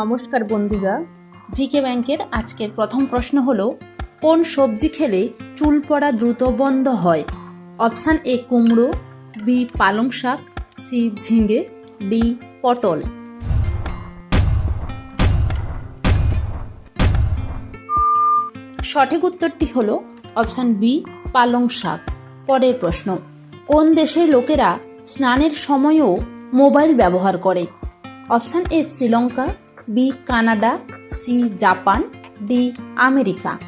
নমস্কার বন্ধুরা। জিকে ব্যাংকের আজকের প্রথম প্রশ্ন হলো, কোন সবজি খেলে চুল পড়া দ্রুত বন্ধ হয়? অপশান এ কুমড়ো, বি পালং শাক, সি ঝিঙে, ডি পটল। সঠিক উত্তরটি হল অপশান বি পালং শাক। পরের প্রশ্ন, কোন দেশের লোকেরা স্নানের সময়ও মোবাইল ব্যবহার করে? Option A Sri Lanka B Canada C Japan D America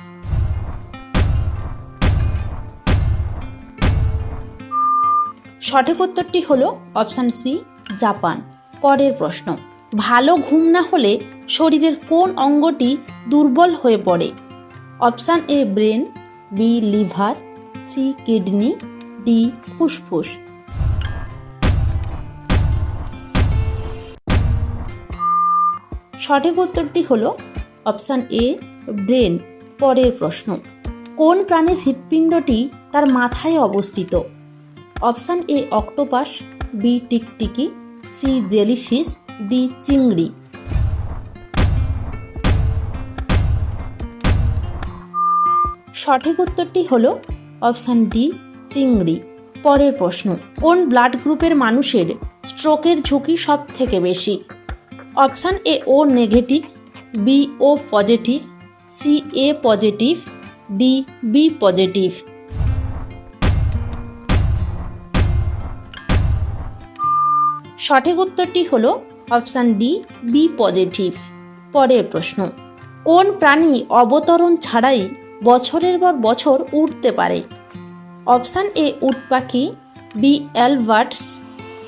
সঠিক উত্তরটি হল অপশান সি জাপান। পরের প্রশ্ন, ভালো ঘুম না হলে শরীরের কোন অঙ্গটি দুর্বল হয়ে পড়ে? Option A brain B liver C kidney D ফুসফুস। সঠিক উত্তরটি হলো অপশান এ, ব্রেন। পরের প্রশ্ন, কোন প্রাণীর হৃৎপিণ্ডটি তার মাথায় অবস্থিত? অপশান এ, অক্টোপাস, বি, টিকটিকি, সি, জেলিফিশ, ডি, চিংড়ি। সঠিক উত্তরটি হল অপশান ডি, চিংড়ি। পরের প্রশ্ন, কোন ব্লাড গ্রুপের মানুষের স্ট্রোকের ঝুঁকি সব থেকে বেশি? Option A O negative B O positive C A positive D B positive সঠিক উত্তরটি হলো অপশান ডি বি পজিটিভ পরের প্রশ্ন, কোন প্রাণী অবতরণ ছাড়াই বছরের পর বছর উঠতে পারে? অপশান এ উট পাখি B albatross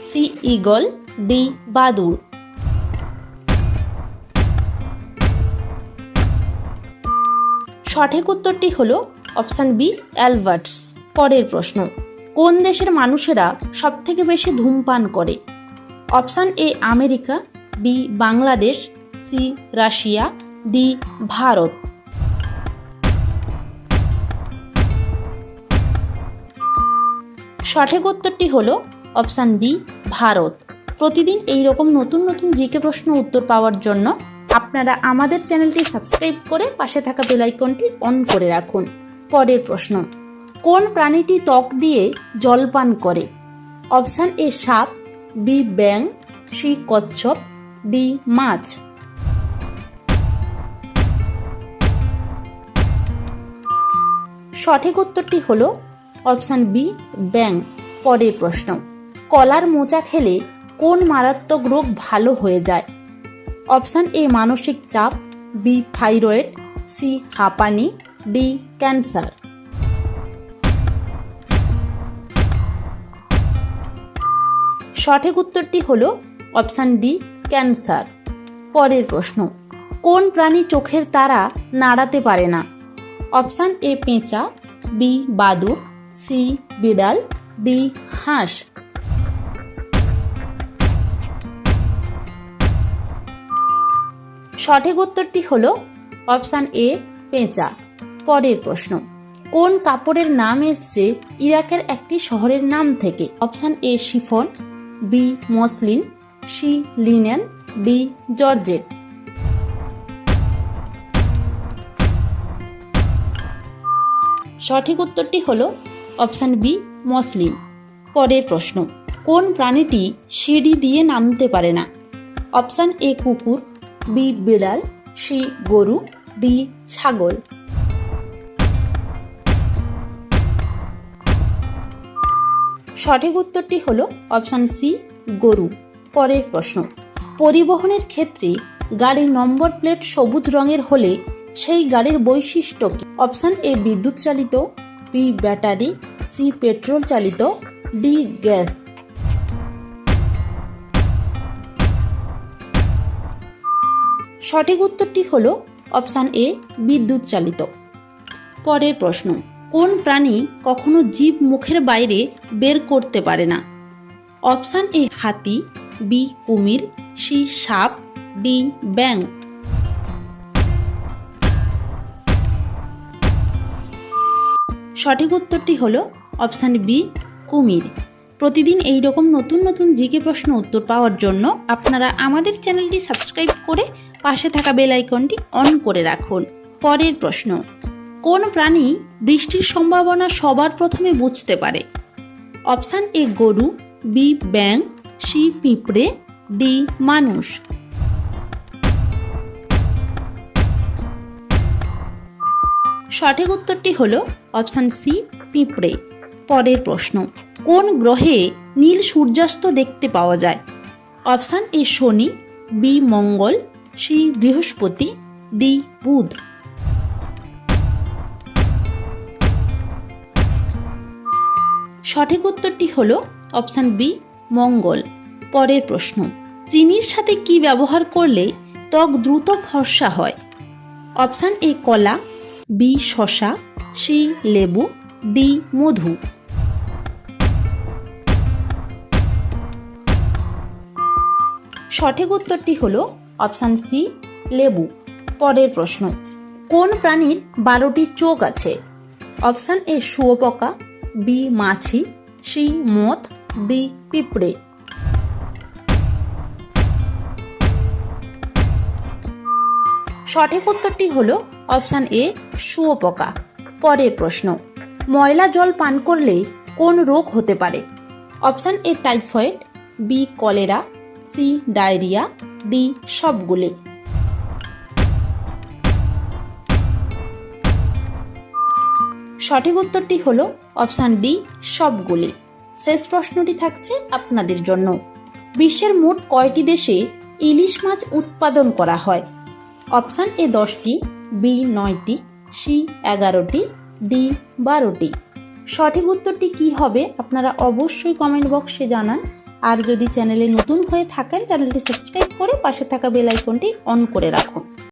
C eagle D বাদুড়। সঠিক উত্তরটি হল অপশান বি, অ্যালবার্টস। পরের প্রশ্ন, কোন দেশের মানুষেরা সবথেকে বেশি ধূমপান করে? Option A, America, B, Bangladesh, C, Russia, D, Bharat. সঠিক উত্তরটি হল অপশান ডি ভারত। প্রতিদিন এই রকম নতুন নতুন জিকে প্রশ্ন উত্তর পাওয়ার জন্য আপনারা আমাদের চ্যানেলটি সাবস্ক্রাইব করে পাশে থাকা বেল আইকনটি অন করে রাখুন। পরের প্রশ্ন, কোন প্রাণীটি ত্বক দিয়ে জল পান করে? অপশান এ, সাপ, বি ব্যাং সি, কচ্ছপ, ডি, মাছ। সঠিক উত্তরটি হল অপশান বি ব্যাং পরের প্রশ্ন, কলার মোচা খেলে কোন মারাত্মক রোগ ভালো হয়ে যায়? অপশান এ মানসিক চাপ, বি থাইরয়েড, সি হাঁপানি, ডি ক্যান্সার। সঠিক উত্তরটি হল অপশান ডি, ক্যান্সার। পরের প্রশ্ন, কোন প্রাণী চোখের তারা নাড়াতে পারে না? অপশান এ পেঁচা, বি বাদুর, সি বিড়াল, ডি হাঁস। সঠিক উত্তরটি হল অপশান এ, পেঁচা। পরের প্রশ্ন, কোন কাপড়ের নাম এসছে ইরাকের একটি শহরের নাম থেকে? Option A, chiffon, B, muslin, C, linen, D, georgette. সঠিক উত্তরটি হল অপশান বি, মসলিন। পরের প্রশ্ন, কোন প্রাণীটি সিঁড়ি দিয়ে নামতে পারে না? অপশান এ, কুকুর বি বিড়াল, সি গরু, ডি ছাগল। সঠিক উত্তরটি হল অপশান সি, গরু। পরের প্রশ্ন, পরিবহনের ক্ষেত্রে গাড়ির নম্বর প্লেট সবুজ রঙের হলে সেই গাড়ির বৈশিষ্ট্য কি? অপশান এ, বিদ্যুৎ চালিত, বি, ব্যাটারি, সি, পেট্রোল চালিত, ডি, গ্যাস। সঠিক উত্তরটি হল অপশান এ, বিদ্যুৎ চালিত। পরের প্রশ্ন, কোন প্রাণী কখনো জীব মুখের বাইরে বের করতে পারে না? অপশান এ, হাতি, বি, কুমির, সি, সাপ, ডি ব্যাং সঠিক উত্তরটি হল অপশান বি, কুমির। প্রতিদিন এই রকম নতুন নতুন জিকে প্রশ্ন উত্তর পাওয়ার জন্য আপনারা আমাদের চ্যানেলটি সাবস্ক্রাইব করে পাশে থাকা বেল আইকনটি অন করে রাখুন। পরের প্রশ্ন, কোন প্রাণী বৃষ্টির সম্ভাবনা সবার প্রথমে বুঝতে পারে? অপশান এ গরু, বি ব্যাং সি পিঁপড়ে, ডি মানুষ। সঠিক উত্তরটি হল অপশান সি, পিঁপড়ে। পরের প্রশ্ন, কোন গ্রহে নীল সূর্যাস্ত দেখতে পাওয়া যায়? অপশান এ শনি, বি মঙ্গল সি বৃহস্পতি ডি বুধ। সঠিক উত্তরটি হল অপশান বি, মঙ্গল। পরের প্রশ্ন, চিনির সাথে কি ব্যবহার করলে ত্বক দ্রুত ফর্সা হয়? অপশান এ, কলা, বি শশা সি, লেবু, ডি, মধু। সঠিক উত্তরটি হল অপশান সি, লেবু। পরের প্রশ্ন, কোন প্রাণীর বারোটি চোখ আছে? অপশান এ, শুয়োপোকা, বি, মাছি, সি মথ ডি, পিঁপড়ে। সঠিক উত্তরটি হল অপশান এ, শুয়োপোকা। পরের প্রশ্ন, ময়লা জল পান করলে কোন রোগ হতে পারে? Option A, typhoid, B, cholera, C, diarrhoea D সবগুলি। সঠিক উত্তরটি হল অপশান ডি, সবগুলি। শেষ প্রশ্নটি থাকছে আপনাদের জন্য। বিশ্বের মোট কয়টি দেশে ইলিশ মাছ উৎপাদন করা হয়? অপশান এ দশটি, বি নয়টি, সি এগারোটি, ডি বারোটি। সঠিক উত্তরটি কি হবে আপনারা অবশ্যই কমেন্ট বক্সে জানান। আর যদি চ্যানেলে নতুন হয়ে থাকেন, চ্যানেলটি সাবস্ক্রাইব করে পাশে থাকা বেল আইকনটি অন করে রাখুন।